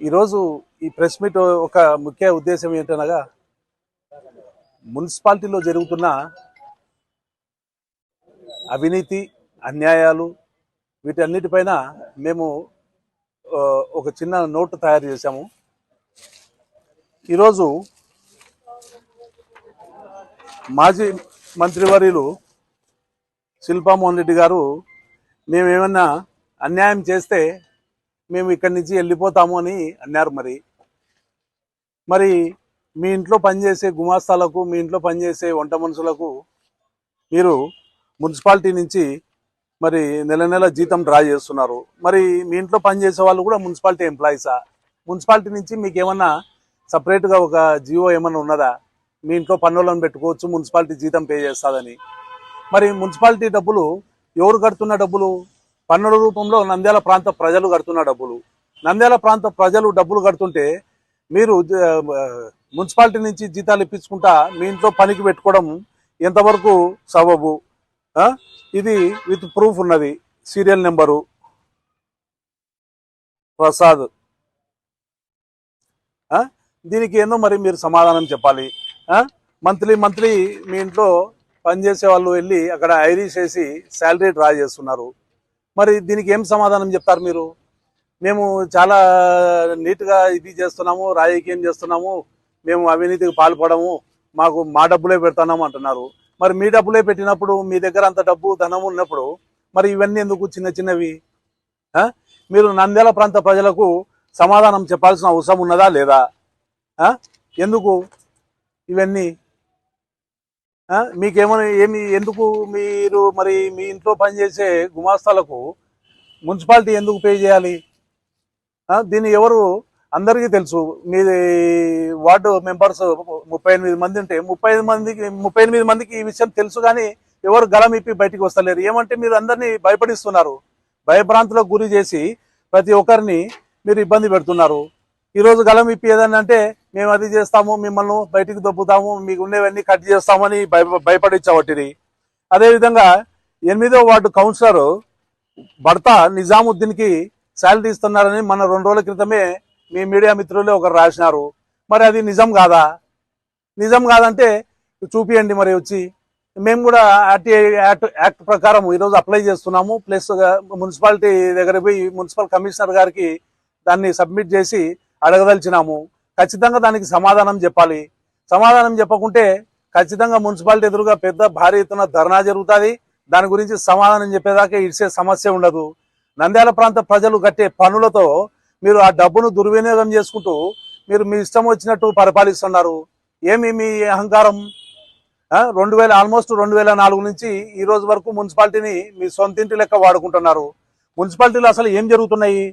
ఈరోజు ఈ press meet ఒక ముఖ్య ఉద్దేశం ఏంటనగా మున్సిపాలిటీలో జరుగుతున్న అవినీతి అన్యాయాలు వీటన్నిటిపైన మేము ఒక చిన్న నోట్ తయారు చేశాము. ఈరోజు మాజీ మంత్రివర్యులు శిల్పామోహన్ రెడ్డి గారు మేము ఏమన్నా అన్యాయం చేస్తే మేము ఇక్కడి నుంచి వెళ్ళిపోతాము అని అన్నారు మరి. మరి మీ ఇంట్లో పనిచేసే గుమాస్తాలకు మీ ఇంట్లో పనిచేసే వంట మనుషులకు మీరు మున్సిపాలిటీ నుంచి మరి నెల నెల జీతం డ్రా చేస్తున్నారు. మరి మీ ఇంట్లో పనిచేసే వాళ్ళు కూడా మున్సిపాలిటీ ఎంప్లాయీసా? మున్సిపాలిటీ నుంచి మీకు ఏమన్నా సపరేట్గా ఒక జియో ఏమన్నా ఉన్నదా? మీ ఇంట్లో పన్నులను పెట్టుకోవచ్చు మున్సిపాలిటీ జీతం పే చేస్తుందని. మరి మున్సిపాలిటీ డబ్బులు ఎవరు కడుతున్న డబ్బులు? పన్నుల రూపంలో నంద్యాల ప్రాంత ప్రజలు కడుతున్న డబ్బులు. నంద్యాల ప్రాంత ప్రజలు డబ్బులు కడుతుంటే మీరు మున్సిపాలిటీ నుంచి జీతాలు ఇప్పించుకుంటా మీ ఇంట్లో పనికి పెట్టుకోవడం ఎంతవరకు సబబు? ఇది విత్ ప్రూఫ్ ఉన్నది. Serial number. ప్రసాద్. దీనికి ఏందో మరి మీరు సమాధానం చెప్పాలి. మంత్లీ మంత్లీ మీ ఇంట్లో పనిచేసే వాళ్ళు వెళ్ళి అక్కడ ఐరీస్ వేసి శాలరీ డ్రా చేస్తున్నారు. మరి దీనికి ఏం సమాధానం చెప్తారు మీరు? మేము చాలా నీట్గా ఇది చేస్తున్నాము రాజకీయం చేస్తున్నాము మేము అవినీతికి పాల్పడము మాకు మా డబ్బులే పెడుతున్నాము అంటున్నారు. మరి మీ డబ్బులే పెట్టినప్పుడు మీ దగ్గర అంత డబ్బు ధనం ఉన్నప్పుడు మరి ఇవన్నీ ఎందుకు చిన్న చిన్నవి? మీరు నంద్యాల ప్రాంత ప్రజలకు సమాధానం చెప్పాల్సిన అవసరం ఉన్నదా లేదా? ఎందుకు ఇవన్నీ? మీకేమైనా ఏమి ఎందుకు మీరు మరి మీ ఇంట్లో పనిచేసే గుమాస్తాలకు మున్సిపాలిటీ ఎందుకు పే చేయాలి? దీన్ని ఎవరు అందరికీ తెలుసు. మీ వార్డు మెంబర్స్ ముప్పై ఎనిమిది మంది ఉంటే ముప్పై ఐదు మందికి ముప్పై ఎనిమిది మందికి ఈ విషయం తెలుసు కానీ ఎవరు గలం ఇప్పి బయటికి వస్తలేరు. ఏమంటే మీరు అందరినీ భయపడిస్తున్నారు. భయభ్రాంతులకు గురి చేసి ప్రతి ఒక్కరిని మీరు ఇబ్బంది పెడుతున్నారు. ఈరోజు గలం ఇప్పి ఏదన్నా అంటే మేము అది చేస్తాము మిమ్మల్ని బయటికి దొబ్బుతాము మీకు ఉండేవన్నీ కట్ చేస్తామని భయ భయపడించబట్టిరి అదేవిధంగా ఎనిమిదో వార్డు కౌన్సిలర్ భర్త నిజాముద్దీన్కి శాలరీ ఇస్తున్నారని మన రెండు రోజుల క్రితమే మీ మీడియా మిత్రులే ఒకరు రాసినారు. మరి అది నిజం కాదా? నిజం కాదంటే చూపియండి మరి వచ్చి. మేము కూడా ఆర్టీఐ యాక్ట్ యాక్ట్ ప్రకారం ఈరోజు అప్లై చేస్తున్నాము. ప్లస్ మున్సిపాలిటీ దగ్గర పోయి మున్సిపల్ కమిషనర్ గారికి దాన్ని సబ్మిట్ చేసి అడగదలిచినాము. ఖచ్చితంగా దానికి సమాధానం చెప్పాలి. సమాధానం చెప్పకుంటే ఖచ్చితంగా మున్సిపాలిటీ ఎదురుగా పెద్ద భారీ ఎత్తున ధర్నా జరుగుతుంది. దాని గురించి సమాధానం చెప్పేదాకా ఇడిసే సమస్య ఉండదు. నంద్యాల ప్రాంత ప్రజలు కట్టే పనులతో మీరు ఆ డబ్బును దుర్వినియోగం చేసుకుంటూ మీరు మీ ఇష్టం వచ్చినట్టు పరిపాలిస్తున్నారు. ఏమి మీ అహంకారం? రెండు వేల ఆల్మోస్ట్ రెండు వేల నాలుగు నుంచి ఈ రోజు వరకు మున్సిపాలిటీని మీ సొంతింటి లెక్క వాడుకుంటున్నారు. మున్సిపాలిటీలో అసలు ఏం జరుగుతున్నాయి?